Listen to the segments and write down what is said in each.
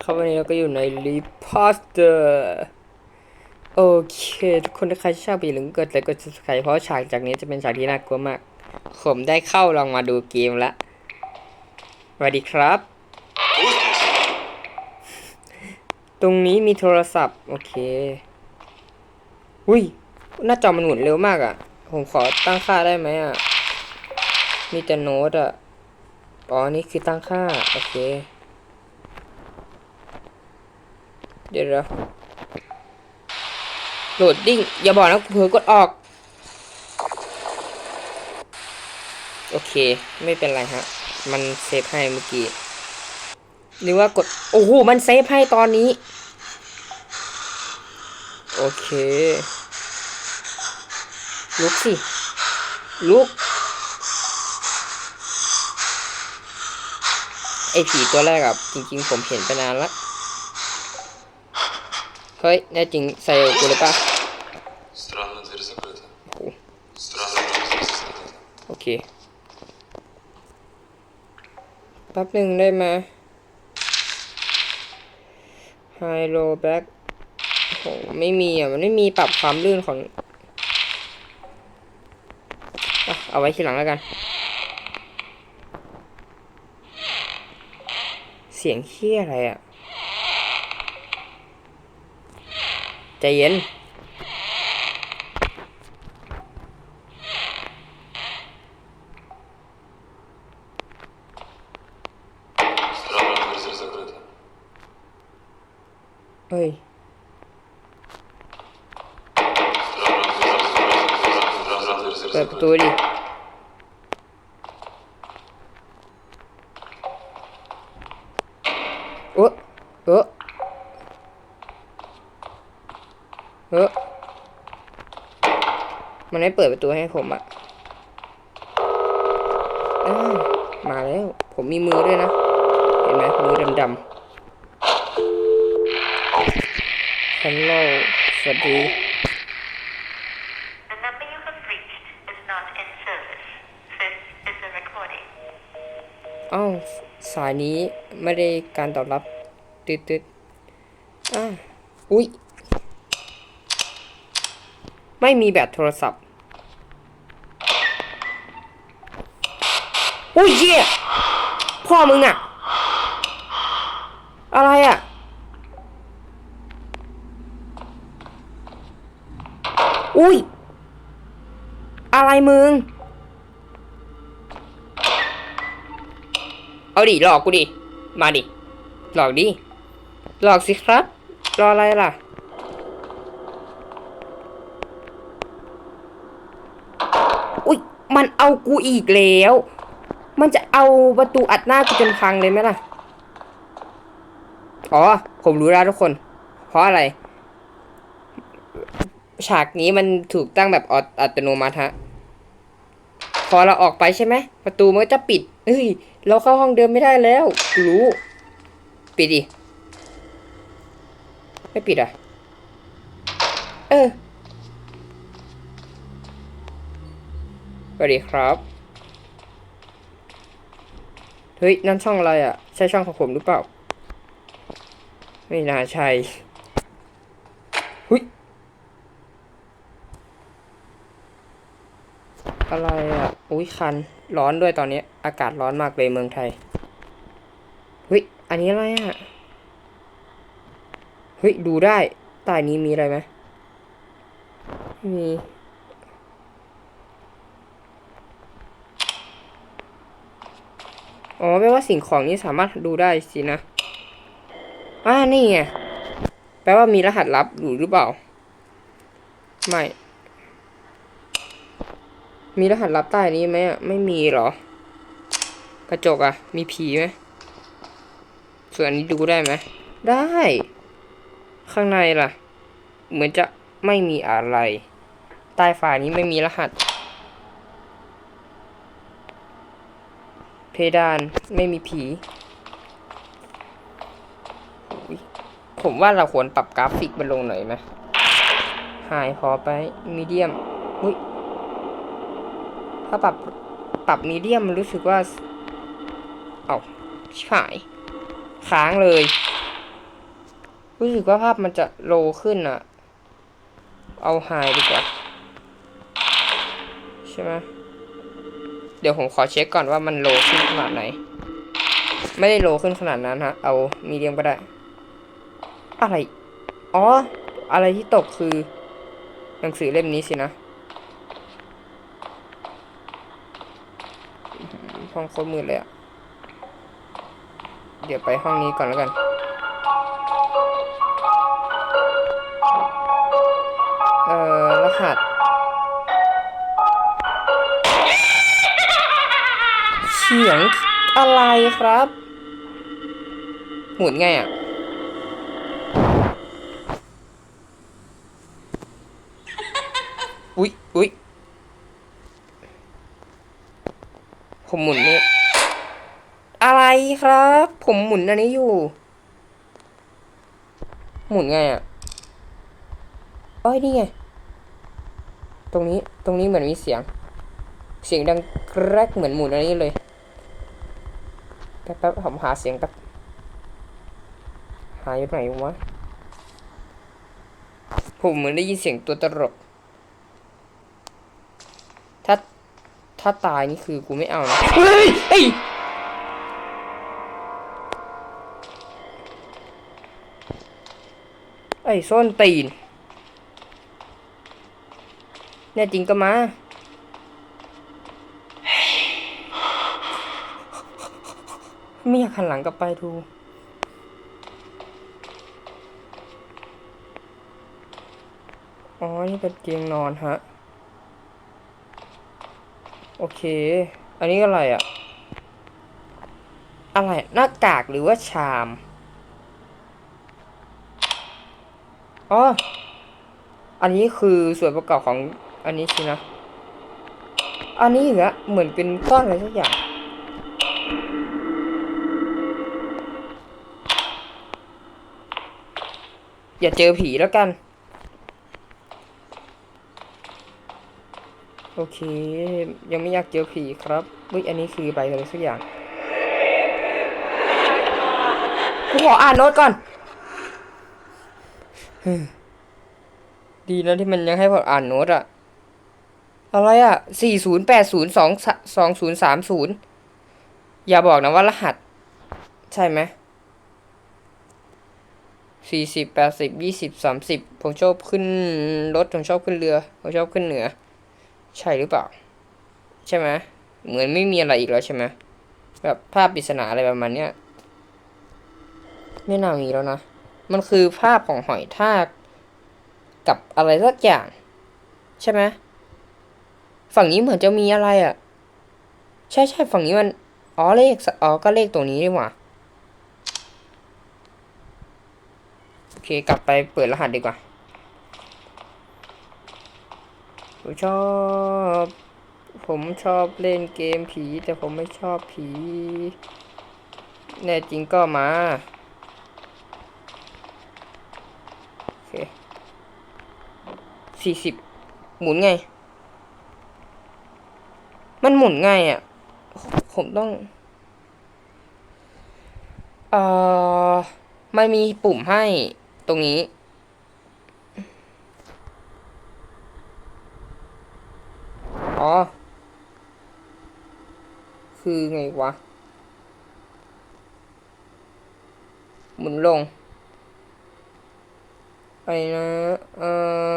อ้าวครับวันนี้เราก็อยู่ในรีพอสเตอร์โอเค ทุกคนถ้าใครชอบอย่าลืมกดไลค์กด subscribe เพราะฉากจากนี้จะเป็นฉากที่น่ากลัวมาก ผมได้เข้าลองมาดูเกมแล้วสวัสดีครับ ตรงนี้มีโทรศัพท์ โอเค อุ้ย หน้าจอมันหมุนเร็วมากอะ่ะ ผมขอตั้งค่าได้ไหมอะ่ะ มีแต่โน้ตอะ่ะ อ๋อ นี่คือตั้งค่า โอเค เดี๋ยวนะโหลดดิ้ง อย่าบอกนะเผลอกดออก โอเค ไม่เป็นไรฮะ มันเซฟให้เมื่อกี้ หรือว่ากด โอ้โห มันเซฟให้ตอนนี้ โอเค ลุกสิ ลุกไอผีตัวแรกอะจริง ๆ ผมเห็นไปนานละ เฮ้ย แน่จริงใส่กูเลยปะโอเค แป๊บหนึ่งได้ไหมไฮโลแบ็กโอ้ไม่มีอะ มันไม่มีปรับความลื่นของอเอาไว้ทีหลังแล้วกัน เสียงเฮี้ยอะไรอะ ใจเย็น Странно, дверь закрыта. เฮ้ย Странно, дверь закрыта. Странно, дверь เปิดประตู закрыта. ดิ เออเอ เออมันไม่เปิดประตูให้ผมอะอ้าวมาแล้ว ผมมีมือด้วยนะ เห็นไหมมือดำๆฮัลโหลสวัสดี The number you have reached is not in service. This is a recording. อ้าวสายนี้ไม่ได้การตอบรับ ตึดตึดๆอ้าวอุ้ย ไม่มีแบตโทรศัพท์อุ้ยเหี้ยพ่อมึงอะอะไรอะอุ้ย อะไรมึง เอาดิหลอกกูดิ มาดิ หลอกดิ หลอกสิครับ รออะไรล่ะ อุ้ยมันเอากูอีกแล้ว มันจะเอาประตูอัดหน้ากูจนพังเลยไหมล่ะ อ๋อ ผมรู้แล้วทุกคน เพราะอะไร ฉากนี้มันถูกตั้งแบบอัตโนมัติฮะ พอเราออกไปใช่ไหม ประตูมันก็จะปิดเอ้ย เราเข้าห้องเดิมไม่ได้แล้ว รู้ ปิดดิ ไม่ปิดอะ เออ วัสดีครับ เฮ้ย นั่นช่องอะไรอะ ใช่ช่องของผมหรือเปล่า ไม่น่าใช่หุยอะไรอะ อุ้ยคัน ร้อนด้วยตอนนี้ อากาศร้อนมากเลยเมืองไทยเฮ้ย อันนี้อะไรอะ เฮ้ย ดูได้ใต้นี้มีอะไรไหมม่ อ๋อแปลว่าสิ่งของนี้สามารถดูได้สินะอ่านี่ไง แปลว่ามีรหัสลับอยู่หรือเปล่า ไม่ มีรหัสลับใต้นี้ไหมอะ ไม่มีหรอ กระจกอะ มีผีไหม ส่วนอันนี้ดูได้ไหม ได้ ข้างในล่ะ เหมือนจะไม่มีอะไร ใต้ฝานี้ไม่มีรหัส เพ ดานไม่มีผี ผมว่าเราควรปรับกราฟิกมันลงหน่อยไหมหายพอไปมีเดียมอุ้ยถ้าปรับปรับมีเดียมรู้สึกว่า เอาชิบหาย ค้างเลย รู้สึกว่าภาพมันจะโลขึ้นอะเอาไฮดีกว่า ใช่ไหม เดี๋ยวผมขอเช็คก่อนว่ามันโลขึ้นขนาดไหน ไม่ได้โลขึ้นขนาดนั้นฮะ เอามีเดียมก็ได้ อะไร อ๋อ อะไรที่ตกคือ หนังสือเล่มนี้สินะห้องโคตรมืดเลยอะเดี๋ยวไปห้องนี้ก่อนแล้วกัน เอ่อ รหัส สียงอะไรครับ หมุนไงอะ อุ๊ยอุ๊ยผมหมุนนี่อะไรครับ ผมหมุนอันนี้อยู่ หมุนไงอะเอ้ยนี่ไง ตรงนี้ ตรงนี้เหมือนมีเสียง เสียงดังแกรกเหมือนหมุนอันนี้เลย แป๊บแป๊บผมหาเสียงแป๊บหาอยู่ไหนวะผมเหมือนได้ยินเสียงตัวตลก ถ้า ถ้าตายนี่คือกูไม่เอานะ เฮ้ยเอ้ยไอ้ส้นตีน แน่จริงก็มา ไม่อยากหันหลังกลับไปดู อ๋อ นี่เป็นเตียงนอนฮะ โอเค อันนี้อะไรอะอะไรหน้ากากหรือว่าชาม อ๋อ อันนี้คือส่วนประกอบของอันนี้สินะ อันนี้เหรอเหมือนเป็นก้อนอะไรสักอย่าง อย่าเจอผีแล้วกัน โอเค ยังไม่อยากเจอผีครับเฮ้ยอันนี้คือใบอะไรสักอย่างกูขออ่านโน้ตก่อน ดีนะที่มันยังให้ผมอ่านโน้ตอะอะไรอะสี่ศูนย์แปดศูนย์สองสองศูนย์สามศูนย์อย่าบอกนะว่ารหัส ใช่ไหม สี่สิบแปดสิบยี่สิบสามสิบผมชอบขึ้นรถผมชอบขึ้นเรือผมชอบขึ้นเหนือ ใช่หรือเปล่า ใช่ไหมเหมือนไม่มีอะไรอีกแล้วใช่ไหมแบบภาพปริศนาอะไรประมาณเนี้ยไม่น่ามีแล้วนะ มันคือภาพของหอยทาก กับอะไรสักอย่าง ใช่ไหมฝั่งนี้เหมือนจะมีอะไรอะ่ะ ใช่ใช่ฝั่งนี้มันอ๋อเลขอ๋อก็เลขตรงนี้ดีกว่า อเคกลับไปเปิดรหัสดีกว่าผมชอบ ผมชอบเล่นเกมผี แต่ผมไม่ชอบผี แน่จริงก็มาโอเคสี่สิบหมุนไง มันหมุนไงอะ ผมต้องเอ่อมันมีปุ่มให้ ตรงนี้ อ๋อ คือไงวะ หมุนลงอะไรนะ เออ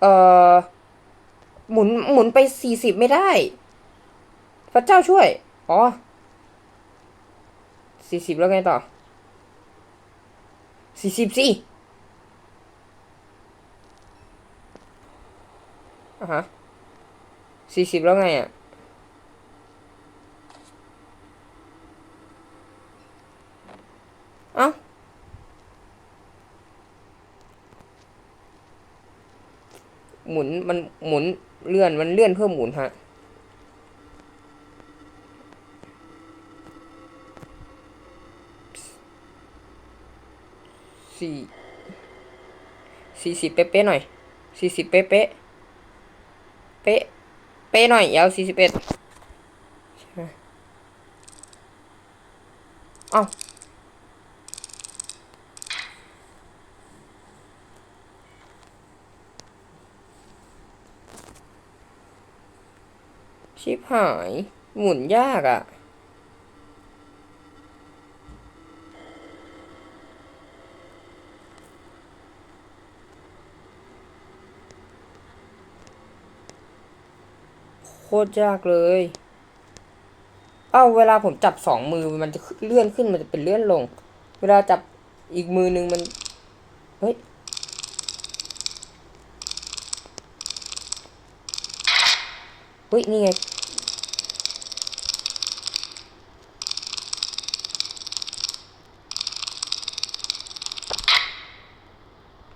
เออหมุน หมุนไปสี่สิบไม่ได้ พระเจ้าช่วย อ๋อสี่สิบแล้วไงต่อ สี่สิบสิอะฮะสี่สิบแล้วไงอะเอ้าหมุนมันหมุนเลื่อนมันเลื่อนเพื่อหมุนฮะ สี่สี่สิบเป๊ะๆหน่อยสี่สิบเป๊ะๆเป๊ะเป๊ะหน่อยเอลสี่สิบเอ็ดใช่เอ้าชิบหาย หมุนยากอะ่ะ โคตรยากเลย เอ้าเวลาผมจับสองมือมันจะเลื่อนขึ้นมันจะเป็นเลื่อนลง เวลาจับอีกมือนึงมัน เฮ้ย เฮ้ย นี่ไง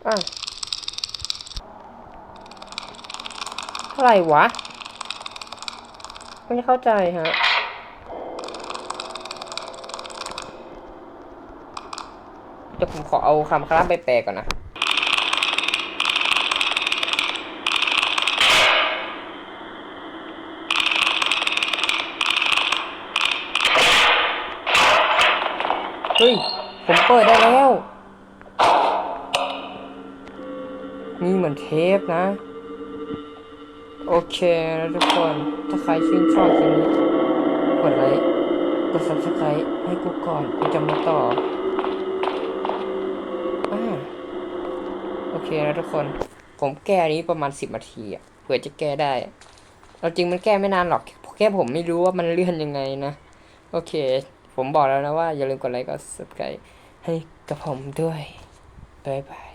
อะเท่าไหร่วะ ไม่เข้าใจฮะเดี๋ยวผมขอเอาคำคาราไปแปลก่อนนะเฮ้ย ผมเปิดได้แล้วมีเหมือนเทปนะ โอเคนะทุกคนถ้าใครชื่นชอบคลิปนี้ กดไลค์กด subscribe ให้กูก่อนกูจะมาต่ออ่าโอเคนะทุกคน ผมแก้นี้ประมาณสิบนาทีอะเผื่อจะแก้ได้เราจริงมันแก้ไม่นานหรอกแค่ผมไม่รู้ว่ามันเลื่อนยังไงนะ โอเค ผมบอกแล้วนะว่าอย่าลืมกดไลค์กด subscribe ให้กับผมด้วยบ๊ายบาย